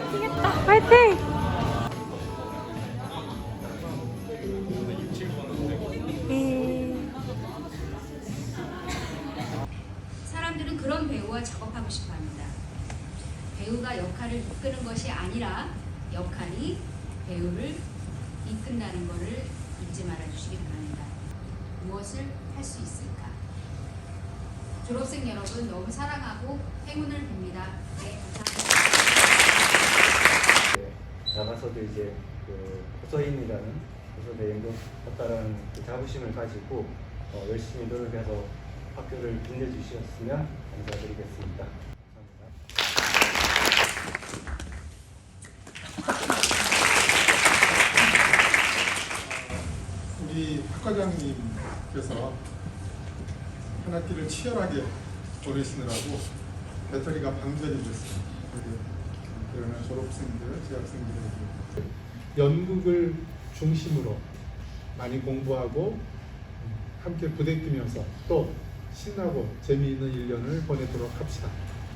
파이팅 했다. 파이팅! 사람들은 그런 배우와 작업하고 싶어 합니다. 배우가 역할을 이끄는 것이 아니라 역할이 배우를 이끈다는 것을 잊지 말아 주시기 바랍니다. 무엇을 할 수 있을까? 졸업생 여러분 너무 사랑하고 행운을 빕니다. 네, 감사합니다. 네, 나가서도 이제 그 호서인이라는 호서대 연구했다라는 그 자부심을 가지고 어, 열심히 노력해서 학교를 빛내주셨으면 감사드리겠습니다. 감사합니다. 우리 학과장님께서 한 학기를 치열하게 보내시느라고 배터리가 방전이. 그래서 그러나 졸업생들, 재학생들에게 연극을 중심으로 많이 공부하고 함께 부대끼면서 또 신나고 재미있는 1년을 보내도록 합시다.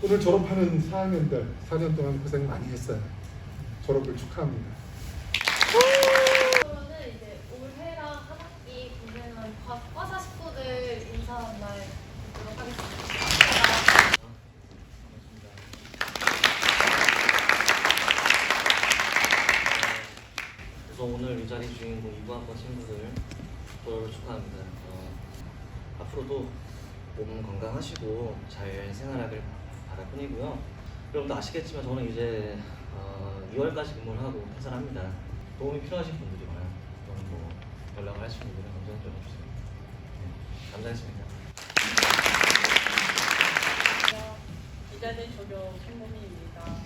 오늘 졸업하는 4학년들 4년 동안 고생 많이 했어요. 졸업을 축하합니다. 그러면은 이제 올해랑 한 학기 고생한 과- 과사 식구들 인사한 날 듣도록 하겠습니다. 우선 오늘 이 자리 주인공 이구학번 친구들 졸업을 축하합니다. 어, 앞으로도 몸 건강하시고 잘 생활하길 바랄 뿐이고요. 여러분도 아시겠지만 저는 이제 어, 2월까지 근무를 하고 퇴사합니다. 도움이 필요하신 분들이거나 또는 뭐 연락을 하신 분들은 언제든 연락주세요. 네, 감사했습니다. 기자재 조교 신문희입니다.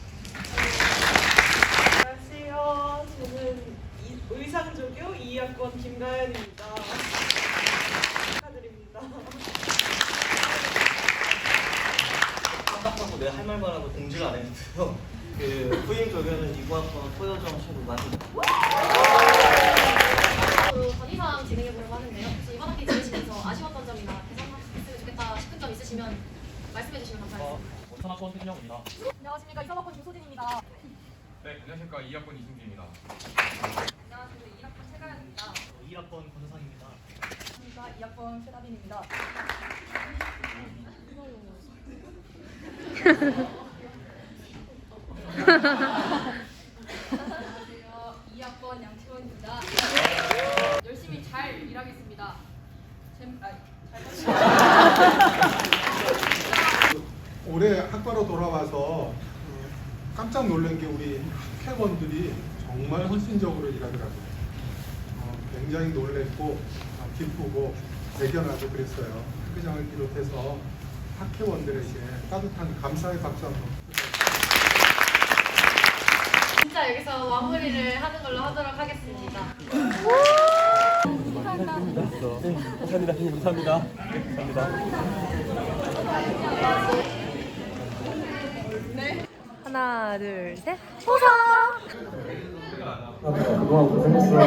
안녕하세요. 저는 이- 의상조교 2학번 김가연입니다. 축하드립니다. 깜빡하고 내가 할 말만 하고 공지를 안 했는데요. 그 후임 조교는 이구학번 토요정 친구 많이 앞으로 건의사항 진행해 보려고 하는데요. 혹시 이번 학기 지내시면서 아쉬웠던 점이나 개선했으면 좋겠다 싶은 점 있으시면 말씀해 주시면 감사하겠습니다. 원천학번 최진영입니다. 안녕하십니까 이사학번 조소진입니다. 네, 안녕하십니까 2학번 이승기입니다. 안녕하십니까 1학번 최가연입니다. 2학번 권상입니다. 안녕하십니까 2학번 최다빈입니다. 안녕하세요 2학번 양치원입니다. 열심히 잘 일하겠습니다. 잼, 아, 잘 올해 학과로 돌아와서 어, 깜짝 놀란 게 우리 학회원들이 정말 헌신적으로 일하더라고요. 어, 굉장히 놀랬고 어, 기쁘고 대견하고 그랬어요. 학교장을 비롯해서 학회원들에게 따뜻한 감사의 박수 한번. 진짜 여기서 마무리를 하는 걸로 하도록 하겠습니다. 하나, 둘, 셋. 그동안 고생했어.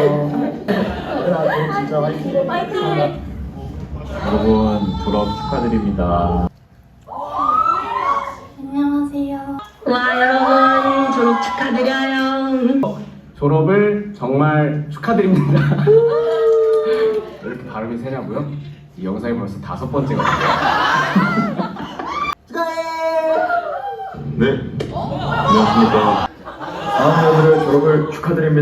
얘들아, 진짜 화이팅. 화이팅. 여러분 졸업 축하드립니다. 와 여러분 졸업 축하드려요. 졸업을 정말 축하드립니다. 왜 이렇게 발음이 세냐고요? 이 영상이 벌써 다섯 번째가 네. 안녕하십니까. I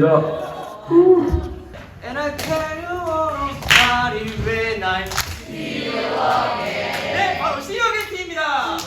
네, 바로 시어게티입니다.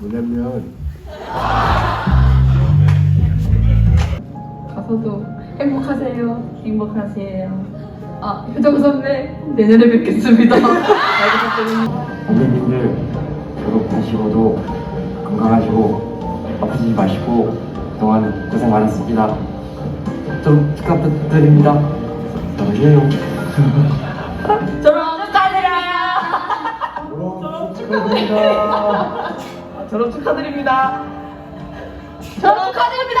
뭐냐면 가서도 행복하세요. 행복하세요. 아, 효정 선배, 내년에 뵙겠습니다. 선배님들 졸업하시고도 건강하시고 아프지 마시고 그동안 고생 많았습니다. 좀 축하드립니다. 사랑해요. 졸업 축하드려요. 졸업 축하드립니다. 졸업 축하드립니다. 졸업 축하드립니다.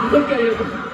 졸업이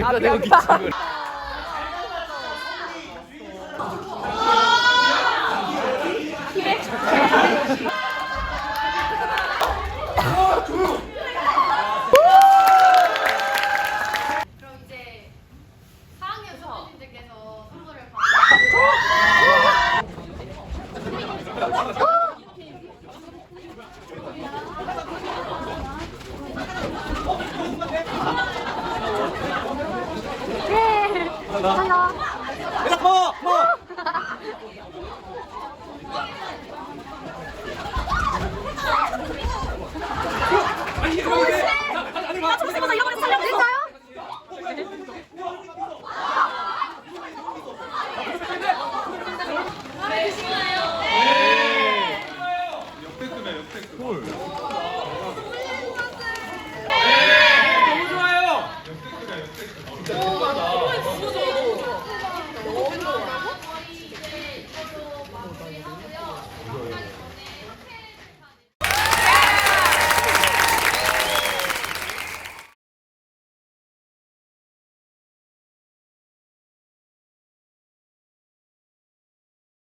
아, 아 기침을. 그럼 이제 4학년 수험생님들께서 선물을 받아 的。加油。